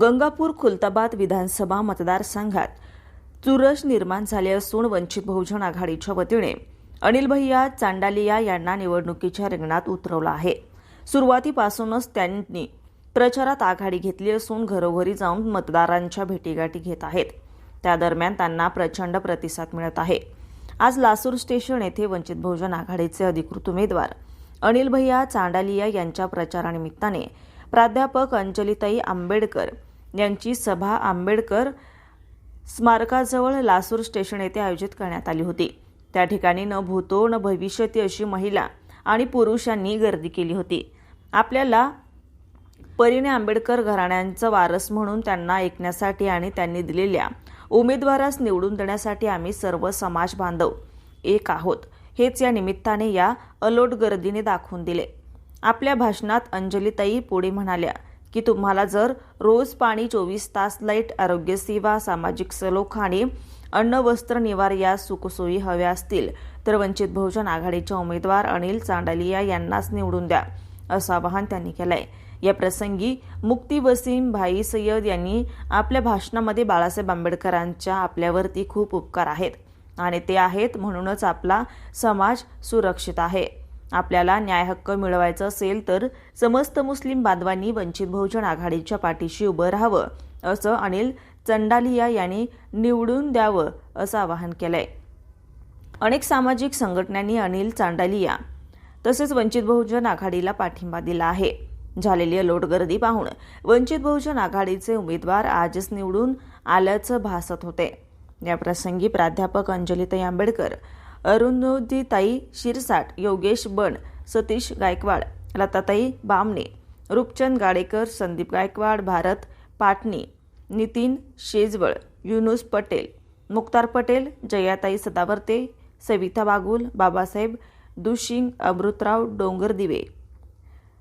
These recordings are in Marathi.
गंगापूर खुलताबाद विधानसभा मतदारसंघात चुरस निर्माण झाले असून वंचित बहुजन आघाडीच्या वतीने अनिल भैया चांडालिया यांना निवडणुकीच्या रिंगणात उतरवलं आहे. सुरुवातीपासूनच त्यांनी प्रचारात आघाडी घेतली असून घरोघरी जाऊन मतदारांच्या भेटीगाठी घेत आहेत. त्या दरम्यान त्यांना प्रचंड प्रतिसाद मिळत आहे. आज लासूर स्टेशन येथे वंचित बहुजन आघाडीचे अधिकृत उमेदवार अनिल भैया चांडालिया यांच्या प्रचारानिमित्ताने प्राध्यापक अंजलीताई आंबेडकर यांची सभा आंबेडकर स्मारकाजवळ लासूर स्टेशन येथे आयोजित करण्यात आली होती. त्या ठिकाणी न भूतो न भविष्यती अशी महिला आणि पुरुषांनी गर्दी केली होती. आपल्याला परीने आंबेडकर घराण्यांचं वारस म्हणून त्यांना ऐकण्यासाठी आणि त्यांनी दिलेल्या उमेदवारास निवडून देण्यासाठी आम्ही सर्व समाज बांधव एक आहोत हेच या निमित्ताने या अलोट गर्दीने दाखवून दिले. आपल्या भाषणात अंजलीताई पुढे म्हणाल्या की तुम्हाला जर रोज पाणी चोवीस तास लाइट आरोग्यसेवा सामाजिक सलोखाने अन्न वस्त्र निवार या सुखसोयी हव्या असतील तर वंचित बहुजन आघाडीच्या उमेदवार अनिल चांडालिया यांनाच निवडून द्या असं आवाहन त्यांनी केलंय. या प्रसंगी मुक्ती वसीम भाई सय्यद यांनी आपल्या भाषणामध्ये बाळासाहेब आंबेडकरांच्या आपल्यावरती खूप उपकार आहेत आणि ते आहेत म्हणूनच आपला समाज सुरक्षित आहे. आपल्याला न्यायहक्क मिळवायचं मिळवायचा असेल तर समस्त मुस्लिम बांधवांनी वंचित बहुजन आघाडीच्या पाठीशी उभं राहावं असं अनिल चंडालिया यांनी निवडून द्यावं असं आवाहन केलंय. अनेक सामाजिक संघटनांनी अनिल चांडालिया तसेच वंचित बहुजन आघाडीला पाठिंबा दिला आहे. झालेली लोट गर्दी पाहून वंचित बहुजन आघाडीचे उमेदवार आजच निवडून आल्याचं भासत होते. या प्रसंगी प्राध्यापक अंजलिताई आंबेडकर अरुणोदीताई शिरसाट योगेश बन सतीश गायकवाड लताताई बामणे रूपचंद गाडेकर संदीप गायकवाड भारत पाटणी नितीन शेजवळ युनुस पटेल मुक्तार पटेल जयाताई सदावर्ते सविता बागुल बाबासाहेब दुशिंग अमृतराव डोंगरदिवे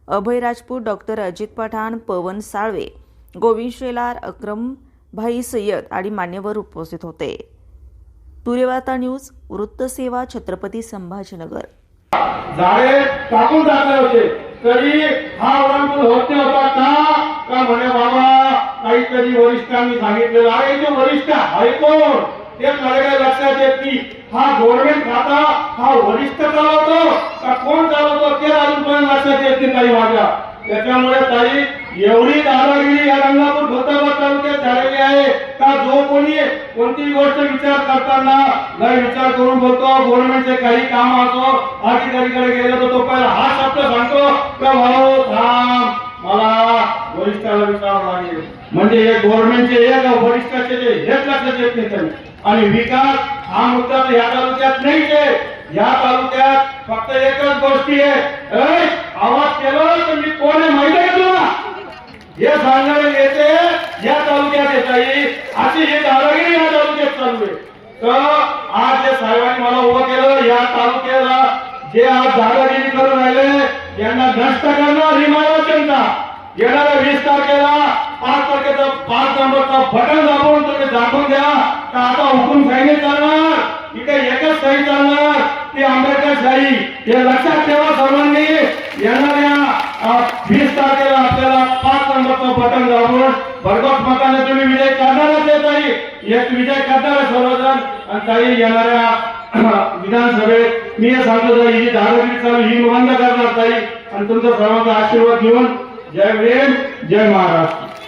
अभय राजपूत डॉक्टर अजित पठाण पवन साळवे गोविंद शेलार अक्रम भाई सय्यद आणि मान्यवर उपस्थित होते. तुरेवार्ता न्यूज वृत्तसेवा छत्रपती संभाजीनगर. झाडे टाकून टाकले होते. तरी हा अवलंबून होत नव्हता का? का म्हणे बाबा काहीतरी वरिष्ठांनी सांगितलेलं आहे. जो वरिष्ठ आहे कोण? ते माझ्या लक्षात येत की हा गव्हर्नमेंट खाता हा वरिष्ठ चालवतो. का कोण चालवतो? ते अजूनपर्यंत लक्षात येत नाही ताई माझ्या. त्याच्यामुळे काही एवढी दादागिरी या रंगापूर खोताबाद तालुक्यात झालेली आहे. का जो कोणी कोणतीही गोष्ट विचार करताना नाही विचार करून बोलतो गव्हर्नमेंटचे काही काम असो अधिकारीकडे गेलो तर तो पहिला हा शब्द सांगतो का भाऊ थांब मला वरिष्ठाला विचारावं लागेल. म्हणजे हे गव्हर्नमेंटचे एक वरिष्ठाचे जे हेच लक्षात येत नाही आणि विकास हा मुद्दा तर या तालुक्यात नाहीच आहे. या तालुक्यात फक्त एकच गोष्टी आहे. आवाज केला तर मी कोण आहे माहिती हे सांगणारे नेते या तालुक्यात येता येईल अशी ही दादागिरी या तालुक्यात चालू आहे. तर आज जे साहेबांनी मला उभं केलं या तालुक्याला जे आज दादागिरी करून राहिले यांना नष्ट करणार ही माझा जनता येणाऱ्या वीस तारखेला पाच तारखेचा पाच नंबरचा बटन दाबून तुम्ही दाखवून द्या का आता हुकूम शाही चालणार इथे एकच सही चालणार ती आंबेडकर शाही हे लक्षात ठेवा सर्वांनी येणाऱ्या वीस तारखेला आपल्याला पाच नंबरचं बटन दाबून भरघोस मताने तुम्ही विजय करणारच आहे ताई. एक विजय करणार सर्वजण. आणि ताई येणाऱ्या विधानसभेत मी हे सांगतो ताई ही धारावी चालू ही बंद करणार ताई. आणि तुमचा सर्वांचा आशीर्वाद घेऊन जय भीम जय महाराष्ट्र.